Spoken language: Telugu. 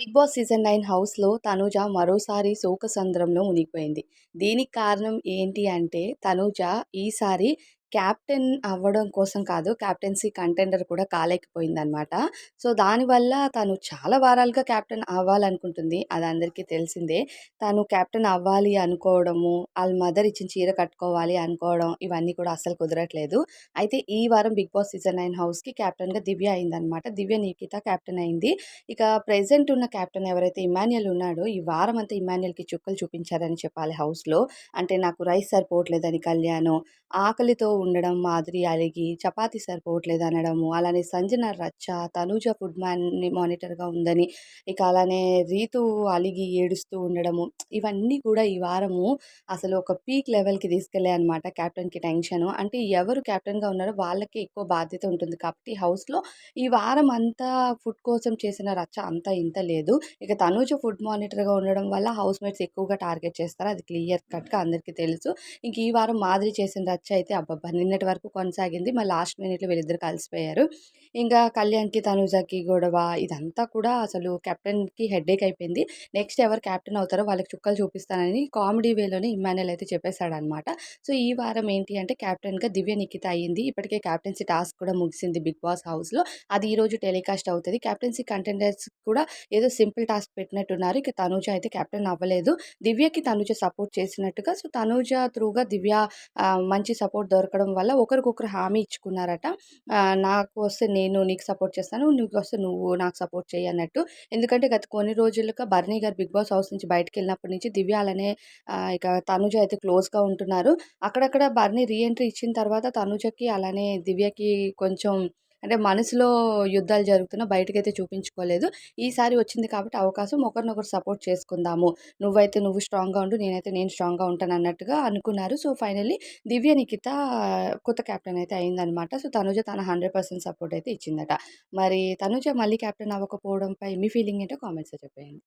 బిగ్ బాస్ సీజన్ నైన్ హౌస్‌లో తనూజ మరోసారి శోకసంద్రంలో మునిగిపోయింది. దీనికి కారణం ఏంటి అంటే తనూజ ఈసారి క్యాప్టెన్ అవ్వడం కోసం కాదు క్యాప్టెన్సీ కంటెండర్ కూడా కాలేకపోయిందనమాట. సో, దానివల్ల తను చాలా వారాలుగా క్యాప్టెన్ అవ్వాలనుకుంటుంది. అది అందరికీ తెలిసిందే. తను క్యాప్టెన్ అవ్వాలి అనుకోవడము, వాళ్ళ మదర్ ఇచ్చిన చీర కట్టుకోవాలి అనుకోవడం ఇవన్నీ కూడా అస్సలు కుదరట్లేదు. అయితే ఈ వారం బిగ్ బాస్ సీజన్ నైన్ హౌస్‌కి క్యాప్టెన్‌గా దివ్య అయిందనమాట. దివ్య నిఖిత క్యాప్టెన్ అయింది. ఇక ప్రెజెంట్ ఉన్న క్యాప్టెన్ ఎవరైతే ఇమాన్యుయల్ ఉన్నాడో ఈ వారం అంతా ఇమాన్యుయల్‌కి చుక్కలు చూపించారని చెప్పాలి హౌస్‌లో. అంటే నాకు రైస్ సరిపోవట్లేదని కళ్యాణ్, ఆకలితో ఉండడం మాధురి అలిగి, చపాతి సరిపోవట్లేదు అనడము, అలానే సంజన రచ్చ, తనూజ ఫుడ్ మ్యాన్ మానిటర్‌గా ఉందని, ఇక అలానే రీతు అలిగి ఏడుస్తూ ఉండడము, ఇవన్నీ కూడా ఈ వారము అసలు ఒక పీక్ లెవెల్‌కి తీసుకెళ్ళాయన్నమాట క్యాప్టెన్‌కి టెన్షన్ అంటే ఎవరు క్యాప్టెన్‌గా ఉన్నారో వాళ్ళకి ఎక్కువ బాధ్యత ఉంటుంది కాబట్టి హౌస్‌లో ఈ వారం అంతా ఫుడ్ కోసం చేసిన రచ్చ అంతా ఇంత లేదు. ఇక తనూజ ఫుడ్ మానిటర్‌గా ఉండడం వల్ల హౌస్ మేట్స్ ఎక్కువగా టార్గెట్ చేస్తారు. అది క్లియర్ కట్‌గా అందరికీ తెలుసు. ఇంక ఈ వారం మాదిరి చేసిన రచ్చ అయితే అబ్బబ్బా! నిన్నటి వరకు కొనసాగింది. మళ్ళీ లాస్ట్ మినిట్‌లో వీళ్ళిద్దరు కలిసిపోయారు. ఇంకా కళ్యాణ్‌కి, తనుజకి గొడవ ఇదంతా కూడా అసలు కెప్టెన్‌కి హెడ్‌ఏక్ అయిపోయింది. నెక్స్ట్ ఎవరు కెప్టెన్ అవుతారో వాళ్ళకి చుక్కలు చూపిస్తానని కామెడీ వేలోనే ఇమ్మాన్యుయల్ అయితే చెప్పేశాడనమాట సో, ఈ వారం ఏంటి అంటే కెప్టెన్గా దివ్య నిఖిత అయింది. ఇప్పటికే క్యాప్టెన్సీ టాస్క్ కూడా ముగిసింది బిగ్ బాస్ హౌస్‌లో. అది ఈరోజు టెలికాస్ట్ అవుతుంది కెప్టెన్సీ కంటెండర్స్ కూడా ఏదో సింపుల్ టాస్క్ పెట్టినట్టున్నారు. ఇక తనూజ అయితే కెప్టెన్ అవ్వలేదు. దివ్యకి తనూజ సపోర్ట్ చేసినట్టుగా సో, తనూజ త్రూగా దివ్య మంచి సపోర్ట్ దొరకడం వల్ల ఒకరికొకరు హామీ ఇచ్చుకున్నారట. నాకు వస్తే నేను నీకు సపోర్ట్ చేస్తాను. నీకొస్తే నువ్వు నాకు సపోర్ట్ చేయి అన్నట్టు. ఎందుకంటే గత కొన్ని రోజులుగా బర్నీ గారు బిగ్ బాస్ హౌస్ నుంచి బయటికెళ్ళినప్పటి నుంచి దివ్య అలానే ఇక తనుజ అయితే క్లోజ్‌గా ఉంటున్నారు. అక్కడక్కడ బర్నీ రీ ఎంట్రీ ఇచ్చిన తర్వాత తనుజకి అలానే దివ్యకి కొంచెం అంటే మనసులో యుద్ధాలు జరుగుతున్నా బయటకైతే చూపించుకోలేదు. ఈసారి వచ్చింది కాబట్టి అవకాశం ఒకరినొకరు సపోర్ట్ చేసుకుందాము. నువ్వైతే నువ్వు స్ట్రాంగ్‌గా ఉండు. నేనైతే నేను స్ట్రాంగ్‌గా ఉంటానన్నట్టుగా అనుకున్నారు. సో, ఫైనల్లీ దివ్య నిఖిత కొత్త కెప్టెన్ అయితే అయిందనమాట. సో, తనుజ తన 100% సపోర్ట్ అయితే ఇచ్చిందట. మరి తనుజ మళ్ళీ క్యాప్టెన్ అవ్వకపోవడంపై మీ ఫీలింగ్ ఏంటో కామెంట్స్‌లో చెప్పేయండి.